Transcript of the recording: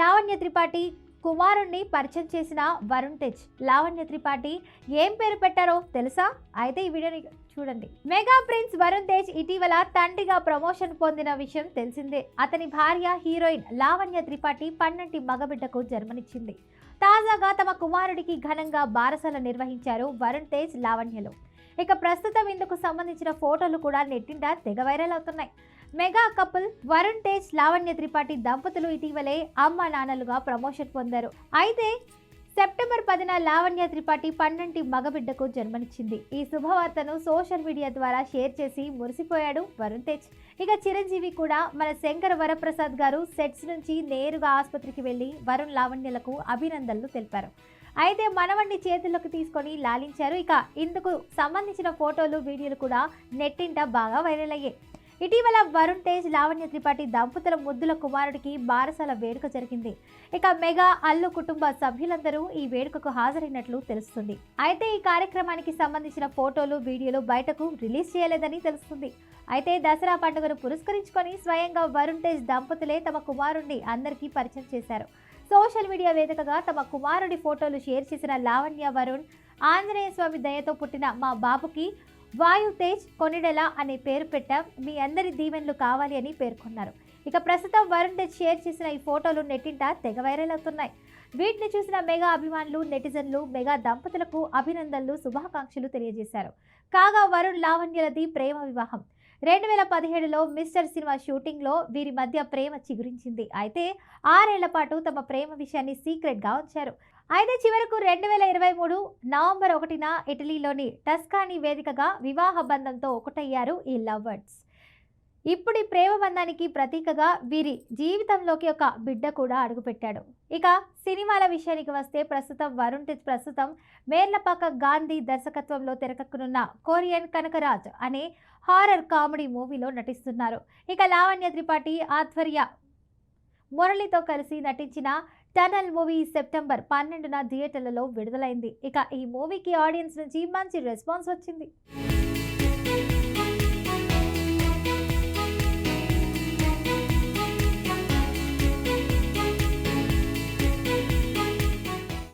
లావణ్య త్రిపాఠి కుమారుణ్ణి పరిచయం చేసిన వరుణ్ తేజ్. లావణ్య త్రిపాఠి ఏం పేరు పెట్టారో తెలుసా? అయితే ఈ వీడియోని చూడండి. మెగా ప్రిన్స్ వరుణ్ తేజ్ ఇటీవల తండ్రిగా ప్రమోషన్ పొందిన విషయం తెలిసిందే. అతని భార్య హీరోయిన్ లావణ్య త్రిపాఠి పన్నెంటి మగబిడ్డకు జన్మనిచ్చింది. తాజాగా తమ కుమారుడికి ఘనంగా బారసల నిర్వహించారు వరుణ్ తేజ్ లావణ్యలో. ఇక ప్రస్తుతం ఇందుకు సంబంధించిన ఫోటోలు కూడా నెట్టింట తెగ వైరల్ అవుతున్నాయి. మెగా కపుల్ వరుణ్ తేజ్ లావణ్య త్రిపాఠి దంపతులు ఇటీవలే అమ్మ నాన్నలుగా ప్రమోషన్ పొందారు. అయితే సెప్టెంబర్ పదిన లావణ్య త్రిపాఠి పన్నెంటి మగబిడ్డకు జన్మనిచ్చింది. ఈ శుభవార్తను సోషల్ మీడియా ద్వారా షేర్ చేసి మురిసిపోయాడు వరుణ్ తేజ్. ఇక చిరంజీవి కూడా మన శంకర్ వరప్రసాద్ గారు సెట్స్ నుంచి నేరుగా ఆసుపత్రికి వెళ్ళి వరుణ్ లావణ్యలకు అభినందనలు తెలిపారు. అయితే మనవణ్ణి చేతుల్లోకి తీసుకొని లాలించారు. ఇక ఇందుకు సంబంధించిన ఫోటోలు వీడియోలు కూడా నెట్టింట బాగా వైరల్ అయ్యాయి. ఇటీవల వరుణ్ తేజ్ లావణ్య త్రిపాఠి దంపతుల ముద్దుల కుమారుడికి బారసాల వేడుక జరిగింది. ఇక మెగా అల్లు కుటుంబ సభ్యులందరూ ఈ వేడుకకు హాజరైనట్లు తెలుస్తుంది. అయితే ఈ కార్యక్రమానికి సంబంధించిన ఫోటోలు వీడియోలు బయటకు రిలీజ్ చేయలేదని తెలుస్తుంది. అయితే దసరా పండుగను పురస్కరించుకొని స్వయంగా వరుణ్ తేజ్ దంపతులే తమ కుమారుణ్ణి అందరికీ పరిచయం చేశారు. సోషల్ మీడియా వేదికగా తమ కుమారుడి ఫోటోలు షేర్ చేసిన లావణ్య వరుణ్ ఆంజనేయ స్వామి దయతో పుట్టిన మా బాబుకి వాయు తేజ్ కొనిడెల అనే పేరు పెట్టాం మీ అందరి దీవెనలు కావాలి అని పేర్కొన్నారు. ఇక ప్రస్తుతం వరుణ్ తేజ్ షేర్ చేసిన ఈ ఫోటోలు నెట్టింట తెగ వైరల్ అవుతున్నాయి. వీటిని చూసిన మెగా అభిమానులు నెటిజన్లు మెగా దంపతులకు అభినందనలు శుభాకాంక్షలు తెలియజేశారు. కాగా వరుణ్ లావణ్యలది ప్రేమ వివాహం. రెండు వేల పదిహేడులో మిస్టర్ సినిమా షూటింగ్లో వీరి మధ్య ప్రేమ చిగురించింది. అయితే ఆరేళ్ళ పాటు తమ ప్రేమ విషయాన్ని సీక్రెట్గా ఉంచారు. అయితే చివరకు రెండు వేల ఇరవై మూడు నవంబర్ ఒకటిన ఇటలీలోని టస్కానీ వేదికగా వివాహ బంధంతో ఒకటయ్యారు ఈ లవర్స్. ఇప్పుడు ఈ ప్రేమ బంధానికి ప్రతీకగా వీరి జీవితంలోకి ఒక బిడ్డ కూడా అడుగుపెట్టాడు. ఇక సినిమాల విషయానికి వస్తే ప్రస్తుతం వరుణ్ తేజ్ ప్రస్తుతం మేర్లపాక గాంధీ దర్శకత్వంలో తెరకెక్కనున్న కొరియన్ కనకరాజ్ అనే హారర్ కామెడీ మూవీలో నటిస్తున్నారు. ఇక లావణ్య త్రిపాఠి ఆధ్వర్య మురళితో కలిసి నటించిన టనల్ మూవీ సెప్టెంబర్ పన్నెండున థియేటర్లలో విడుదలైంది. ఇక ఈ మూవీకి ఆడియన్స్ నుంచి మంచి రెస్పాన్స్ వచ్చింది.